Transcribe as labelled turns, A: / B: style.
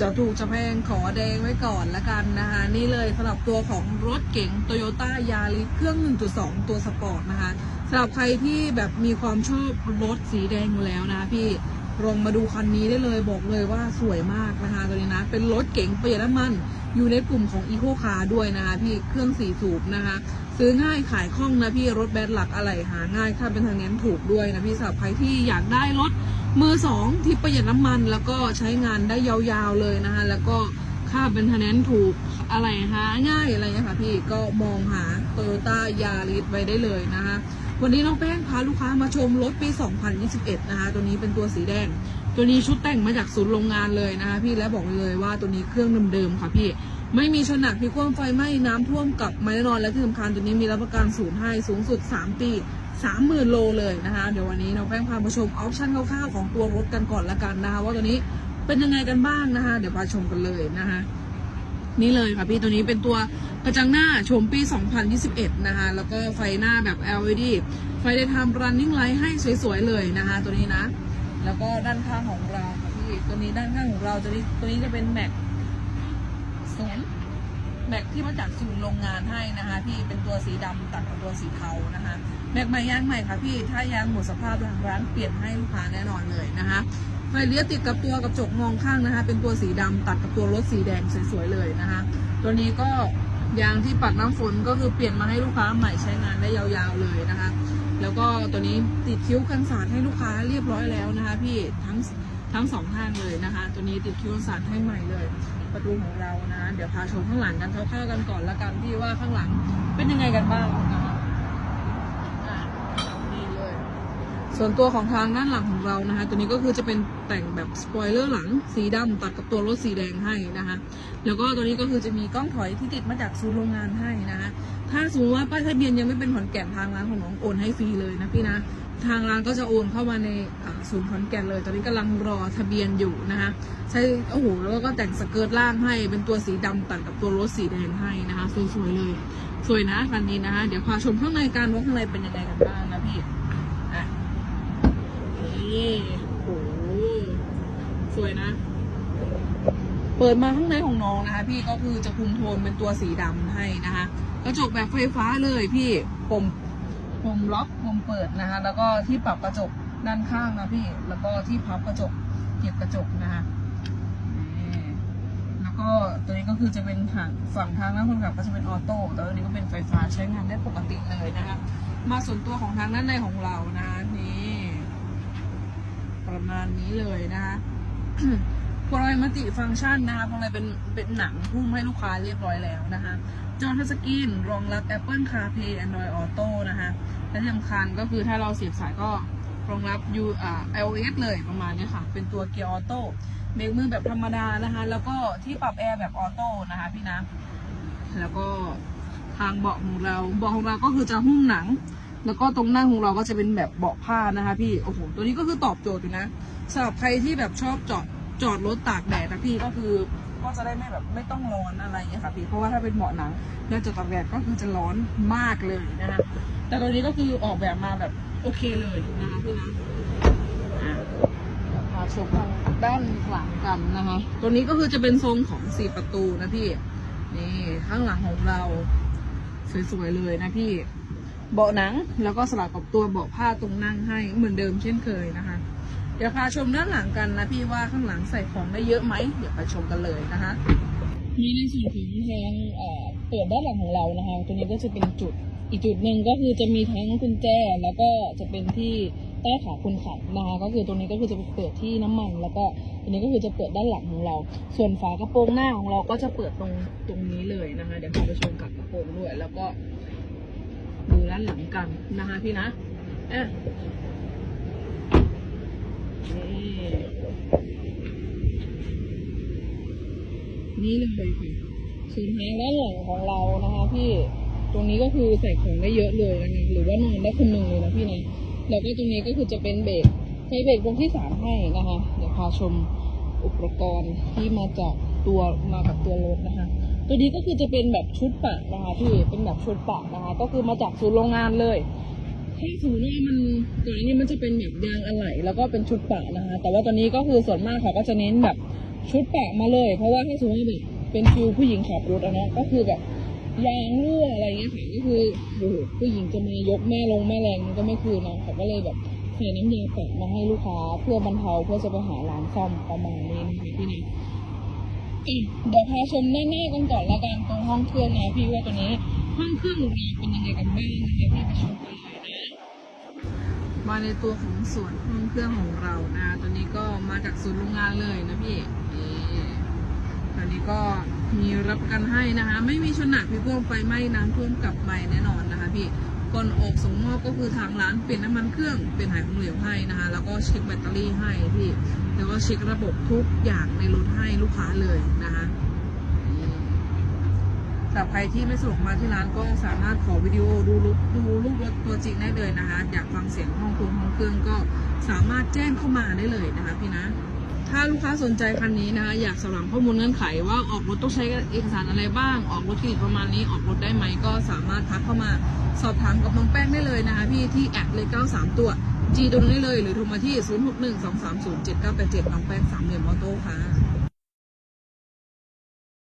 A: จะถูกจะแพงขอแดงไว้ก่อนละกันนะคะ นี่เลยสำหรับตัวของรถเก๋งโตโยต้ายาริเครื่อง 1.2 ตัวสปอร์ตนะคะ สำหรับใครที่แบบมีความชอบรถสีแดงอยู่แล้วนะพี่ลองมาดูคันนี้ได้เลยบอกเลยว่าสวยมากนะคะตัวนี้นะ เป็นรถเก๋งประหยัดน้ำมัน อยู่ในกลุ่มของอีโคคาร์ด้วยนะคะพี่เครื่องสี่สูบนะคะ ซื้อง่ายขายคล่องนะพี่รถแบตหลักอะไรหาง่ายค่าเป็นทางนั้นถูกด้วยนะพี่สำหรับใครที่อยากได้รถมือสองที่ประหยัดน้ำมัน แล้วก็ใช้งานได้ยาวๆเลยนะคะแล้วก็ค่าเป็นทางนั้นถูกอะไรหาง่ายอะไรเงี้ยค่ะพี่ก็มองหาโตโยต้ายาริสไว้ได้เลยนะคะ วันนี้น้องแป้งพาลูกค้ามาชมรถปี 2021 นะคะ ตัวนี้เป็นตัวสีแดง ตัวนี้ชุดแต่งมาจากศูนย์โรงงานเลยนะคะพี่และบอกเลยว่าตัวนี้เครื่องเดิมๆค่ะพี่ ไม่มีชนหนักพิควมไฟไหม้น้ำท่วมกับไม้แน่นอนและที่สำคัญตัวนี้มีรับประกันศูนย์ให้สูงสุด 3 ปี30,000โลเลยนะคะ เดี๋ยววันนี้น้องแป้งพามาชมออปชั่นคร่าวๆของตัวรถกันก่อนละกันนะคะว่าตัวนี้เป็นยังไงกันบ้างนะคะ เดี๋ยวพาชมกันเลยนะคะ นี่เลยค่ะพี่ตัวนี้เป็นตัวกระจังหน้าชมปี 2021 นะคะ แล้วก็ไฟหน้าแบบ LED ไฟได้ทำ running light ให้สวยๆเลยนะคะ ตัวนี้นะ แล้วก็ด้านข้างของเราค่ะพี่ตัวนี้ด้านข้างของเราตัวนี้ตัวนี้จะเป็นแม็กศูนย์ แม็กที่มาจากศูนย์โรงงานให้นะคะพี่เป็นตัวสีดำตัดกับตัวสีเทานะคะแม็กใหม่ยางใหม่ค่ะพี่ถ้ายางหมดสภาพทางร้านเปลี่ยนให้ลูกค้าแน่นอนเลยนะคะไฟเลี้ยวติดกับตัวกระจกมองข้างนะคะ เป็นตัวสีดำตัดกับตัวรถสีแดงสวยๆเลยนะคะตัวนี้ก็ยางที่ปัดน้ำฝนก็คือเปลี่ยนมาให้ลูกค้าใหม่ใช้งานได้ยาวๆเลยนะคะ แล้วก็ตัวนี้ติดคิ้วกันสาดให้ลูกค้าเรียบร้อยแล้วนะคะ พี่ทั้งทั้งสองข้างเลยนะคะ ตัวนี้ติดคิ้วกันสาดให้ใหม่เลย ประตูของเรานะ เดี๋ยวพาชมข้างหลังกันคร่าวๆกันก่อนละกันพี่ว่าข้างหลังเป็นยังไงกันบ้างนะคะดีเลย ส่วนตัวของทางด้านหลังของเรานะคะ ตัวนี้ก็คือจะเป็นแต่งแบบสปอยเลอร์หลังสีดำตัดกับตัวรถสีแดงให้นะคะ แล้วก็ตัวนี้ก็คือจะมีกล้องถอยที่ติดมาจากศูนย์โรงงานให้นะคะถ้าสมมติว่าป้ายทะเบียนยังไม่เป็นขอนแก่นทางร้านของน้องโอนให้ฟรีเลยนะพี่นะ ทางร้านก็จะโอนเข้ามาในศูนย์ขอนแก่นเลย ตอนนี้กำลังรอทะเบียนอยู่นะคะใช้โอ้โหแล้วก็แต่งสเกิร์ตล่างให้เป็นตัวสีดำตัดกับตัวรถสีแดงให้นะคะสวยๆเลยสวยนะคันนี้นะคะเดี๋ยวพาชมข้างในกันว่าข้างในเป็นยังไงกันบ้างนะพี่อะนี่โอ้โหสวยนะเปิดมาข้างในของน้องนะคะ พี่ก็คือจะคุมโทนเป็นตัวสีดำให้นะคะกระจกแบบไฟฟ้าเลยพี่ปม ปุ่มล็อกปุ่มเปิดนะคะ แล้วก็ที่ปรับกระจกด้านข้างนะพี่ แล้วก็ที่พับกระจกเก็บกระจกนะคะแล้วก็ตัวนี้ก็คือจะเป็นทางฝั่งทางหน้าคนขับก็จะเป็นออโต้แต่ตัวนี้ก็เป็นไฟฟ้าใช้งานได้ปกติเลยนะคะ มาส่วนตัวของทางด้านในของเรานะคะนี่ประมาณนี้เลยนะคะ พวงมาลัยมัติฟังก์ชันนะคะพวงมาลัยเป็นเป็นหนังหุ้มให้ลูกค้าเรียบร้อยแล้วนะคะจอทัชสกรีนรองรับ Apple CarPlay Android Auto นะคะและที่สำคัญก็คือถ้าเราเสียบสายก็รองรับ U อ่า iOS เลยประมาณนี้ค่ะ เป็นตัวเกียร์ออโต้เบรกมือแบบธรรมดานะคะ แล้วก็ที่ปรับแอร์แบบออโต้นะคะพี่นะแล้วก็ทางเบาะของเราเบาะของเราก็คือจะหุ้มหนัง แล้วก็ตรงหน้าของเราก็จะเป็นแบบเบาะผ้านะคะ พี่โอ้โหตัวนี้ก็คือตอบโจทย์อยู่นะสำหรับใครที่แบบชอบจอด จอดรถตากแดดนะพี่ก็คือ ก็จะได้ไม่แบบไม่ต้องร้อนอะไรอย่างเงี้ยค่ะพี่เพราะว่าถ้าเป็นเบาะหนังแล้วจอดตากแดดก็คือจะร้อนมากเลยนะคะแต่ตัวนี้ก็คือออกแบบมาแบบโอเคเลยนะคะพี่นะอะพาชมทางด้านหลังกันนะคะตัวนี้ก็คือจะเป็นทรงของสี่ประตูนะพี่นี่ข้างหลังของเราสวยๆเลยนะพี่เบาะหนังแล้วก็สลับกับตัวเบาะผ้าตรงนั่งให้เหมือนเดิมเช่นเคยนะคะ เดี๋ยวพาชมด้านหลังกันนะพี่ว่าข้างหลังใส่ของได้เยอะไหมเดี๋ยวไปชมกันเลยนะคะนี่ในส่วนของทงเอ่อเปิดด้านหลังของเรานะคะตัวนี้ก็จะเป็นจุดอีกจุดหนึ่งก็คือจะมีทั้งกุญแจแล้วก็จะเป็นที่ใต้ขาคนขับนะคะก็คือตรงนี้ก็คือจะเปิดที่น้ำมัน แล้วก็ตัวนี้ก็คือจะเปิดด้านหลังของเรา ส่วนฝากระโปรงหน้าของเราก็จะเปิดตรงตรงนี้เลยนะคะเดี๋ยวพาไปชมกับกระโปรงด้วย แล้วก็ดูด้านหลังกันนะคะพี่นะอะ นี่เลยค่ะส่วนทางด้านหลังของเรานะคะพี่ ตรงนี้ก็คือใส่ของได้เยอะเลยนะคะหรือว่านอนได้คนหนึ่งเลยนะพี่นะแล้วก็ตรงนี้ก็คือจะเป็นเบรกใช้เบรกตรงที่สามให้นะคะ เดี๋ยวพาชมอุปกรณ์ที่มาจากตัวมากับตัวรถนะคะ ตัวนี้ก็คือจะเป็นแบบชุดปะนะคะพี่เป็นแบบชุดปะนะคะ ก็คือมาจากศูนย์โรงงานเลย ถ้าสมมติว่ามันตัวนี้มันจะเป็นแบบยางอะไหล่แล้วก็เป็นชุดปะนะคะ แต่ว่าตัวนี้ก็คือส่วนมากเขาก็จะเน้นแบบชุดแปะมาเลย เพราะว่าถ้าสมมติว่าแบบเป็นฟิลผู้หญิงขับรถอะเนาะก็คือแบบยางรั่วอะไรเงี้ยค่ะก็คือโอ้โหผู้หญิงจะมายกแม่ลงแม่แรงมันก็ไม่คือเนาะเขาก็เลยแบบใส่น้ำยาแปะมาให้ลูกค้าเพื่อบรรเทาเพื่อจะไปหาร้านซ่อมประมาณนี้นะคะพี่นะอะเดี๋ยวพาชมหน้าๆกันก่อนละกันตรงห้องเครื่องนะพี่ว่าตัวนี้ห้องเครื่องของเราเป็นยังไงกันบ้างนะคะพี่ไปชมกัน มาในตัวของส่วนห้องเครื่องของเรานะตัวนี้ก็มาจากศูนย์โรงงานเลยนะพี่ตัวนี้ก็มีรับประกันให้นะคะ ไม่มีชนหนักพี่พวกไฟไหม้น้ำท่วมกลับไปแน่นอนนะคะพี่ก่อนออกส่งมอบก็คือทางร้านเปลี่ยนน้ำมันเครื่องเป็นหายของเหลวให้นะคะ แล้วก็เช็คแบตเตอรี่ให้พี่ แล้วก็เช็คระบบทุกอย่างในรถให้ลูกค้าเลยนะคะนี่สำหรับใครที่ไม่สะดวกมาที่ร้านก็สามารถขอวิดีโอดูรูปดูรูปรถตัวจริงได้เลยนะคะ อยากฟังเสียง เครื่องก็สามารถแจ้งเข้ามาได้เลยนะคะพี่นะ ถ้าลูกค้าสนใจคันนี้นะคะอยากสอบถามข้อมูลเงื่อนไขว่าออกรถต้องใช้เอกสารอะไรบ้าง ออกรถกี่ประมาณนี้ออกรถได้ไหมก็สามารถทักเข้ามาสอบถามกับน้องแป้งได้เลยนะคะพี่ที่แอดเลย93 ตัว G ตรงนี้เลยหรือโทรมาที่ 0612307987น้องแป้งสามเหลี่ยมออโต้ค่ะ